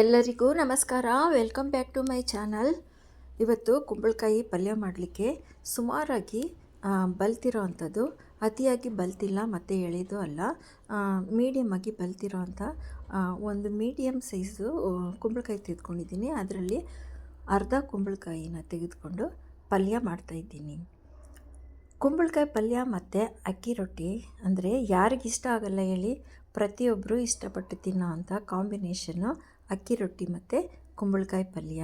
ಎಲ್ಲರಿಗೂ ನಮಸ್ಕಾರ. Welcome back to my channel ಇವತ್ತು ಕುಂಬಳಕಾಯಿ ಪಲ್ಯ ಮಾಡಲಿಕ್ಕೆ ಸುಮಾರಾಗಿ ಬಲ್ತಿರೋ ಅಂಥದ್ದು ಅತಿಯಾಗಿ ಬಲ್ತಿಲ್ಲ, ಮತ್ತು ಎಳೆದು ಅಲ್ಲ. ಮೀಡಿಯಮ್ ಆಗಿ ಬಲ್ತಿರೋ ಅಂಥ ಒಂದು ಮೀಡಿಯಮ್ ಸೈಜು ಕುಂಬಳಕಾಯಿ ತೆಗೆದುಕೊಂಡಿದ್ದೀನಿ. ಅದರಲ್ಲಿ ಅರ್ಧ ಕುಂಬಳಕಾಯಿನ ತೆಗೆದುಕೊಂಡು ಪಲ್ಯ ಮಾಡ್ತಾಯಿದ್ದೀನಿ ಕುಂಬಳಕಾಯಿ ಪಲ್ಯ ಮತ್ತು ಅಕ್ಕಿ ರೊಟ್ಟಿ ಅಂದರೆ ಯಾರಿಗಿಷ್ಟ ಆಗಲ್ಲ ಹೇಳಿ ಪ್ರತಿಯೊಬ್ಬರು ಇಷ್ಟಪಟ್ಟು ತಿನ್ನೋ ಅಂಥ ಕಾಂಬಿನೇಷನ್ನು ಅಕ್ಕಿ ರೊಟ್ಟಿ ಮತ್ತು ಕುಂಬಳಕಾಯಿ ಪಲ್ಯ.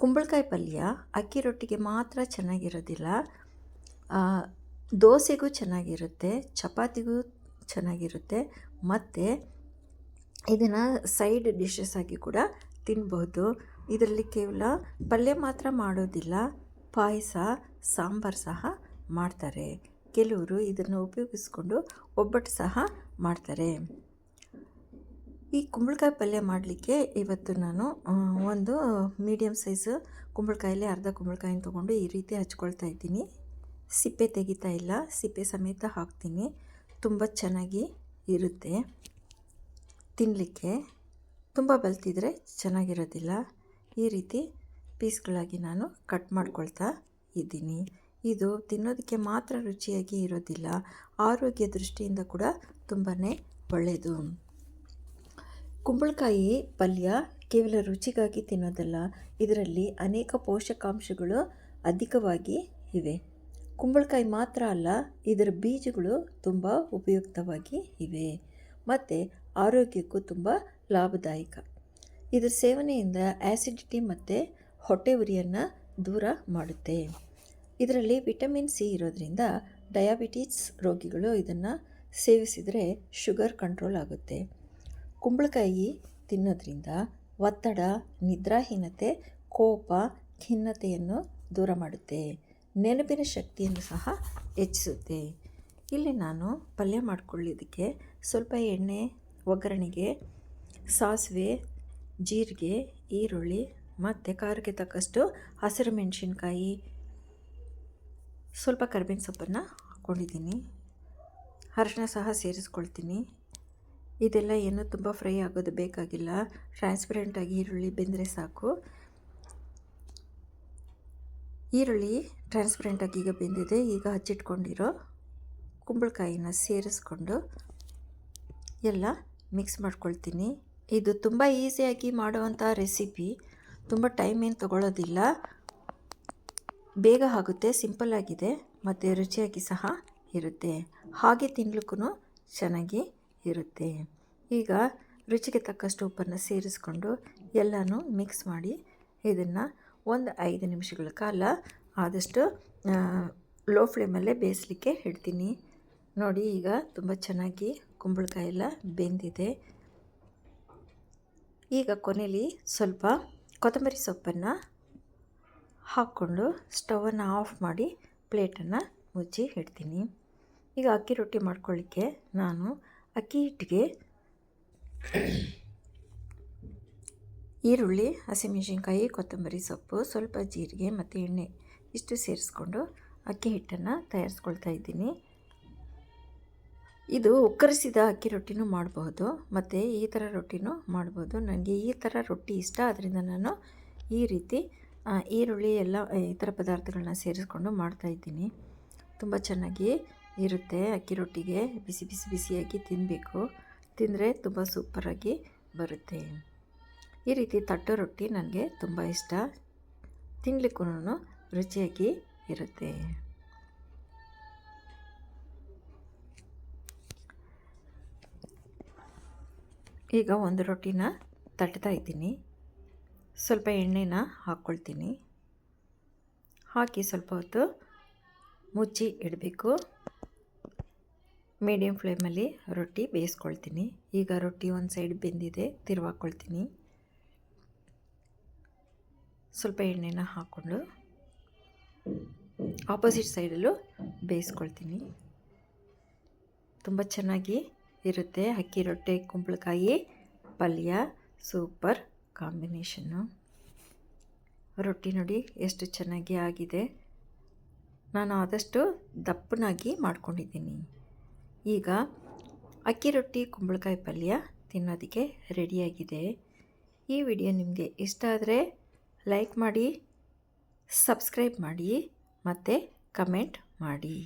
ಕುಂಬಳಕಾಯಿ ಪಲ್ಯ ಅಕ್ಕಿ ರೊಟ್ಟಿಗೆ ಮಾತ್ರ ಚೆನ್ನಾಗಿರೋದಿಲ್ಲ. ದೋಸೆಗೂ ಚೆನ್ನಾಗಿರುತ್ತೆ, ಚಪಾತಿಗೂ ಚೆನ್ನಾಗಿರುತ್ತೆ, ಮತ್ತು ಇದನ್ನು ಸೈಡ್ ಡಿಶಸ್ ಆಗಿ ಕೂಡ ತಿನ್ಬೋದು. ಇದರಲ್ಲಿ ಕೇವಲ ಪಲ್ಯ ಮಾತ್ರ ಮಾಡೋದಿಲ್ಲ, ಪಾಯಸ, ಸಾಂಬಾರು ಸಹ ಮಾಡ್ತಾರೆ. ಕೆಲವರು ಇದನ್ನು ಉಪಯೋಗಿಸ್ಕೊಂಡು ಒಬ್ಬಟ್ಟು ಸಹ ಮಾಡ್ತಾರೆ. ಈ ಕುಂಬಳಕಾಯಿ ಪಲ್ಯ ಮಾಡಲಿಕ್ಕೆ ಇವತ್ತು ನಾನು ಒಂದು ಮೀಡಿಯಮ್ ಸೈಜ್ ಕುಂಬಳಕಾಯಲ್ಲಿ ಅರ್ಧ ಕುಂಬಳಕಾಯಿನ ತೊಗೊಂಡು ಈ ರೀತಿ ಹಚ್ಕೊಳ್ತಾ ಇದ್ದೀನಿ. ಸಿಪ್ಪೆ ತೆಗಿತಾ ಇಲ್ಲ, ಸಿಪ್ಪೆ ಸಮೇತ ಹಾಕ್ತೀನಿ. ತುಂಬ ಚೆನ್ನಾಗಿ ಇರುತ್ತೆ. ತಿನ್ನಲಿಕ್ಕೆ ತುಂಬ ಬಲ್ತಿದ್ರೆ ಚೆನ್ನಾಗಿರೋದಿಲ್ಲ. ಈ ರೀತಿ ಪೀಸ್ಗಳಾಗಿ ನಾನು ಕಟ್ ಮಾಡ್ಕೊಳ್ತಾ ಇದ್ದೀನಿ. ಇದು ತಿನ್ನೋದಕ್ಕೆ ಮಾತ್ರ ರುಚಿಯಾಗಿ ಇರೋದಿಲ್ಲ. ಆರೋಗ್ಯ ದೃಷ್ಟಿಯಿಂದ ಕೂಡ ತುಂಬಾ ಒಳ್ಳೆಯದು ಕುಂಬಳಕಾಯಿ ಪಲ್ಯ ಕೇವಲ ರುಚಿಗಾಗಿ ತಿನ್ನೋದಲ್ಲ, ಇದರಲ್ಲಿ ಅನೇಕ ಪೋಷಕಾಂಶಗಳು ಅಧಿಕವಾಗಿ ಇವೆ. ಕುಂಬಳಕಾಯಿ ಮಾತ್ರ ಅಲ್ಲ, ಇದರ ಬೀಜಗಳು ತುಂಬ ಉಪಯುಕ್ತವಾಗಿ ಇವೆ ಮತ್ತು ಆರೋಗ್ಯಕ್ಕೂ ತುಂಬ ಲಾಭದಾಯಕ. ಇದರ ಸೇವನೆಯಿಂದ ಆ್ಯಸಿಡಿಟಿ ಮತ್ತು ಹೊಟ್ಟೆ ಉರಿಯನ್ನು ದೂರ ಮಾಡುತ್ತೆ. ಇದರಲ್ಲಿ ವಿಟಮಿನ್ ಸಿ ಇರೋದರಿಂದ ಡಯಾಬಿಟೀಸ್ ರೋಗಿಗಳು ಇದನ್ನು ಸೇವಿಸಿದರೆ ಶುಗರ್ ಕಂಟ್ರೋಲ್ ಆಗುತ್ತೆ. ಕುಂಬಳಕಾಯಿ ತಿನ್ನೋದ್ರಿಂದ ಒತ್ತಡ, ನಿದ್ರಾಹೀನತೆ, ಕೋಪ, ಖಿನ್ನತೆಯನ್ನು ದೂರ ಮಾಡುತ್ತೆ. ನೆನಪಿನ ಶಕ್ತಿಯನ್ನು ಸಹ ಹೆಚ್ಚಿಸುತ್ತೆ. ಇಲ್ಲಿ ನಾನು ಪಲ್ಯ ಮಾಡ್ಕೊಳ್ಳೋದಕ್ಕೆ ಸ್ವಲ್ಪ ಎಣ್ಣೆ, ಒಗ್ಗರಣೆಗೆ, ಸಾಸಿವೆ, ಜೀರಿಗೆ, ಈರುಳ್ಳಿ ಮತ್ತು ಖಾರಕ್ಕೆ ತಕ್ಕಷ್ಟು ಹಸಿರು ಮೆಣಸಿನ್ಕಾಯಿ, ಸ್ವಲ್ಪ ಕರಿಬೇವಿನ ಸೊಪ್ಪನ್ನು ಹಾಕ್ಕೊಂಡಿದ್ದೀನಿ. ಅರಶಿನ ಸಹ ಸೇರಿಸ್ಕೊಳ್ತೀನಿ. ಇದೆಲ್ಲ ಏನು ತುಂಬ ಫ್ರೈ ಆಗೋದು ಬೇಕಾಗಿಲ್ಲ. ಟ್ರಾನ್ಸ್ಪರೆಂಟಾಗಿ ಈರುಳ್ಳಿ ಬೆಂದರೆ ಸಾಕು. ಈರುಳ್ಳಿ ಟ್ರಾನ್ಸ್ಪರೆಂಟಾಗಿ ಈಗ ಬೆಂದಿದೆ. ಈಗ ಹಚ್ಚಿಟ್ಕೊಂಡಿರೋ ಕುಂಬಳಕಾಯಿನ ಸೇರಿಸ್ಕೊಂಡು ಎಲ್ಲ ಮಿಕ್ಸ್ ಮಾಡ್ಕೊಳ್ತೀನಿ. ಇದು ತುಂಬ ಈಸಿಯಾಗಿ ಮಾಡುವಂಥ ರೆಸಿಪಿ ತುಂಬ ಟೈಮ್ ಏನು ತಗೊಳ್ಳೋದಿಲ್ಲ ಬೇಗ ಆಗುತ್ತೆ ಸಿಂಪಲ್ ಆಗಿದೆ, ಮತ್ತು ರುಚಿಯಾಗಿ ಸಹ ಇರುತ್ತೆ. ಹಾಗೆ ತಿನ್ಲಿಕ್ಕೂ ಚೆನ್ನಾಗಿ ಇರುತ್ತೆ. ಈಗ ರುಚಿಗೆ ತಕ್ಕಷ್ಟು ಉಪ್ಪನ್ನು ಸೇರಿಸ್ಕೊಂಡು ಎಲ್ಲನೂ ಮಿಕ್ಸ್ ಮಾಡಿ ಇದನ್ನು ಒಂದು ಐದು ನಿಮಿಷಗಳ ಕಾಲ ಆದಷ್ಟು ಲೋ ಫ್ಲೇಮಲ್ಲೇ ಬೇಯಿಸಲಿಕ್ಕೆ ಇಡ್ತೀನಿ. ನೋಡಿ ಈಗ ತುಂಬ ಚೆನ್ನಾಗಿ ಕುಂಬಳಕಾಯಿ ಎಲ್ಲ ಬೆಂದಿದೆ. ಈಗ ಕೊನೆಯಲ್ಲಿ ಸ್ವಲ್ಪ ಕೊತ್ತಂಬರಿ ಸೊಪ್ಪನ್ನು ಹಾಕ್ಕೊಂಡು ಸ್ಟವನ್ನು ಆಫ್ ಮಾಡಿ ಪ್ಲೇಟನ್ನು ಮುಚ್ಚಿ ಇಡ್ತೀನಿ. ಈಗ ಅಕ್ಕಿ ರೊಟ್ಟಿ ಮಾಡ್ಕೊಳ್ಳಿಕ್ಕೆ ನಾನು ಅಕ್ಕಿ ಹಿಟ್ಟಿಗೆ ಈರುಳ್ಳಿ, ಹಸಿಮೆಣಸಿನ್ಕಾಯಿ, ಕೊತ್ತಂಬರಿ ಸೊಪ್ಪು, ಸ್ವಲ್ಪ ಜೀರಿಗೆ ಮತ್ತು ಎಣ್ಣೆ ಇಷ್ಟು ಸೇರಿಸ್ಕೊಂಡು ಅಕ್ಕಿ ಹಿಟ್ಟನ್ನು ತಯಾರಿಸ್ಕೊಳ್ತಾ ಇದ್ದೀನಿ. ಇದು ಉಕ್ಕರಿಸಿದ ಅಕ್ಕಿ ರೊಟ್ಟಿನೂ ಮಾಡಬಹುದು ಮತ್ತು ಈ ಥರ ರೊಟ್ಟಿನೂ ಮಾಡ್ಬೋದು. ನನಗೆ ಈ ಥರ ರೊಟ್ಟಿ ಇಷ್ಟ ಅದರಿಂದ ನಾನು ಈ ರೀತಿ ಈರುಳ್ಳಿ ಎಲ್ಲ, ಈ ಥರ ಪದಾರ್ಥಗಳನ್ನ ಸೇರಿಸ್ಕೊಂಡು ಮಾಡ್ತಾಯಿದ್ದೀನಿ ತುಂಬ ಚೆನ್ನಾಗಿ ಇರುತ್ತೆ ಅಕ್ಕಿ ರೊಟ್ಟಿಗೆ. ಬಿಸಿ ಬಿಸಿ ಬಿಸಿಯಾಗಿ ತಿನ್ನಬೇಕು ತಿಂದರೆ ತುಂಬ ಸೂಪರಾಗಿ ಬರುತ್ತೆ. ಈ ರೀತಿ ತಟ್ಟು ರೊಟ್ಟಿ ನನಗೆ ತುಂಬ ಇಷ್ಟ. ತಿನ್ನಲಿಕ್ಕೂ ರುಚಿಯಾಗಿ ಇರುತ್ತೆ. ಈಗ ಒಂದು ರೊಟ್ಟಿನ ತಟ್ತಾ ಇದ್ದೀನಿ. ಸ್ವಲ್ಪ ಎಣ್ಣೆನ ಹಾಕ್ಕೊಳ್ತೀನಿ ಹಾಕಿ ಸ್ವಲ್ಪ ಹೊತ್ತು ಮುಚ್ಚಿ ಇಡಬೇಕು. ಮೀಡಿಯಮ್ ಫ್ಲೇಮಲ್ಲಿ ರೊಟ್ಟಿ ಬೇಯಿಸ್ಕೊಳ್ತೀನಿ. ಈಗ ರೊಟ್ಟಿ ಒಂದು ಸೈಡ್ ಬೆಂದಿದೆ, ತಿರುವಾಕೊಳ್ತೀನಿ. ಸ್ವಲ್ಪ ಎಣ್ಣೆನ ಹಾಕ್ಕೊಂಡು ಆಪೋಸಿಟ್ ಸೈಡಲ್ಲೂ ಬೇಯಿಸ್ಕೊಳ್ತೀನಿ. ತುಂಬ ಚೆನ್ನಾಗಿ ಇರುತ್ತೆ ಅಕ್ಕಿ ರೊಟ್ಟೆ, ಕುಂಬಳಕಾಯಿ, ಪಲ್ಯ, ಸೂಪರ್ ಕಾಂಬಿನೇಷನ್ನು. ರೊಟ್ಟಿ ನೋಡಿ ಎಷ್ಟು ಚೆನ್ನಾಗಿ ಆಗಿದೆ. ನಾನು ಆದಷ್ಟು ದಪ್ಪನಾಗಿ ಮಾಡ್ಕೊಂಡಿದ್ದೀನಿ. ಈಗ ಅಕ್ಕಿ ರೊಟ್ಟಿ ಕುಂಬಳಕಾಯಿ ಪಲ್ಯ ತಿನ್ನೋದಕ್ಕೆ ರೆಡಿಯಾಗಿದೆ. ಈ ವಿಡಿಯೋ ನಿಮಗೆ ಇಷ್ಟ ಆದರೆ ಲೈಕ್ ಮಾಡಿ, ಸಬ್ಸ್ಕ್ರೈಬ್ ಮಾಡಿ ಮತ್ತು ಕಮೆಂಟ್ ಮಾಡಿ.